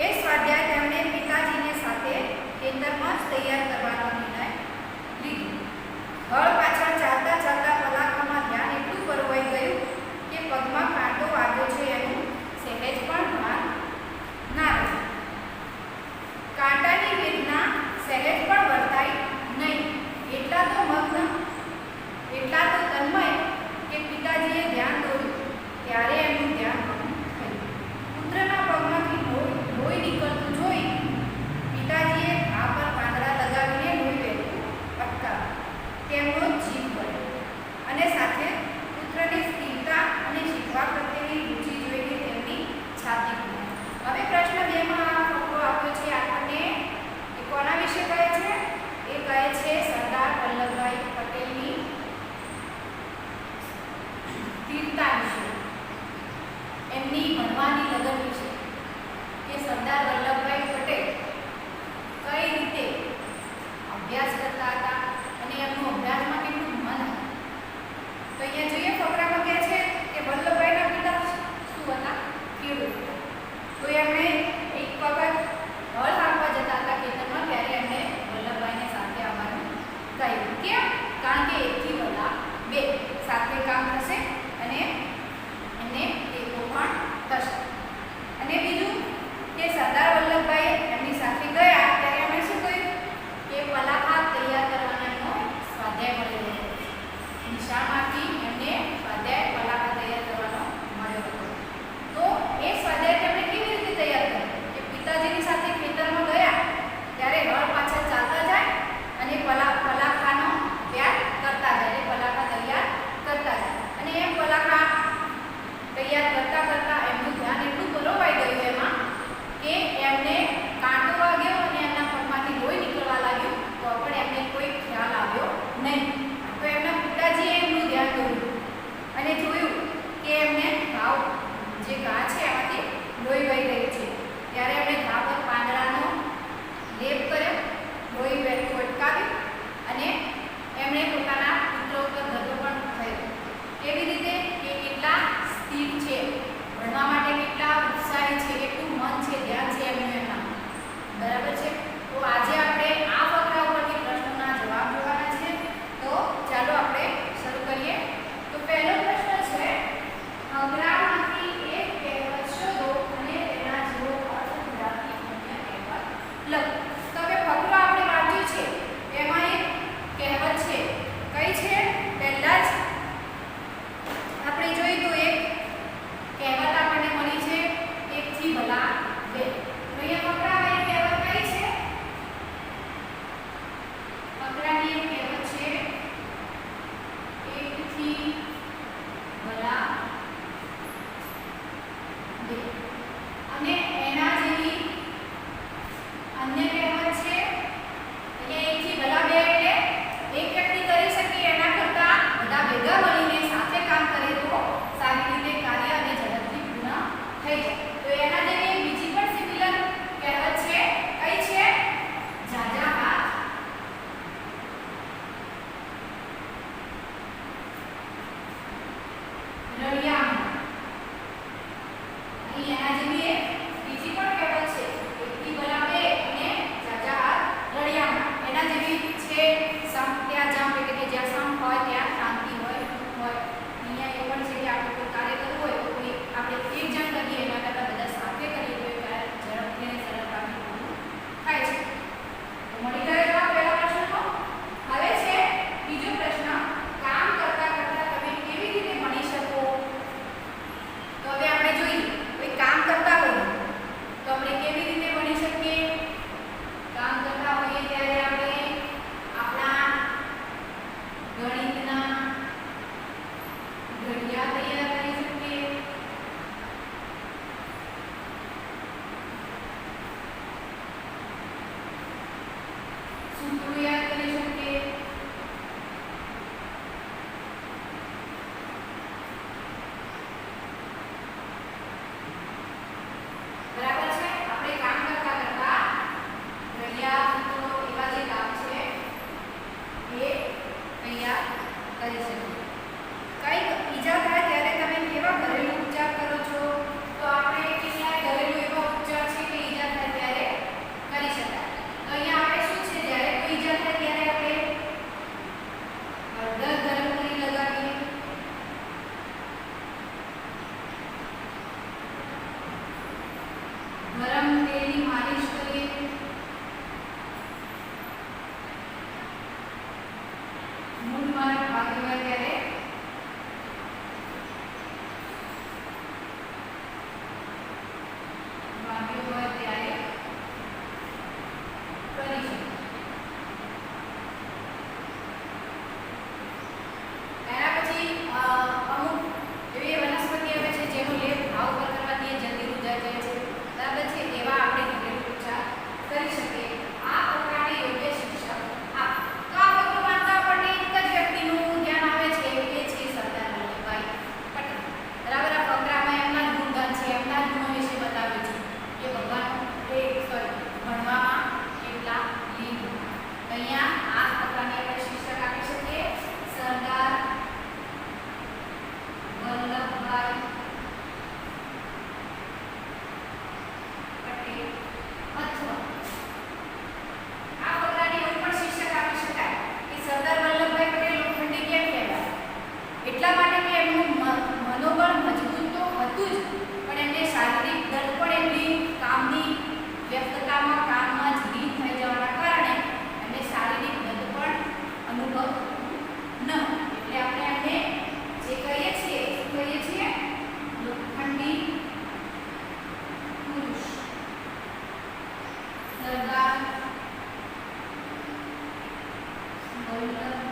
એ સ્વાધ્યાય તેમણે પિતાજીને સાથે ખેતરમાં જ તૈયાર કરવાનો નિર્ણય હળ પાછળ ચાલતા ચાલતા કલાકોમાં ધ્યાન એટલું પરવાઈ ગયું કે પગમાં કાંટો વાગ્યો છે એનું સહેજ પણ ભાન ના રહ્યું કાંટાની વેદના સહેજ પણ શાબ્દિક જ્ઞાન સરદાર વલ્લભભાઈ પટેલની સ્થિરતા વિશે. એમની ભણવાની લગન વિશે કે સરદાર વલ્લભભાઈ પટેલ કઈ રીતે અભ્યાસ સરદાર વલ્લભભાઈ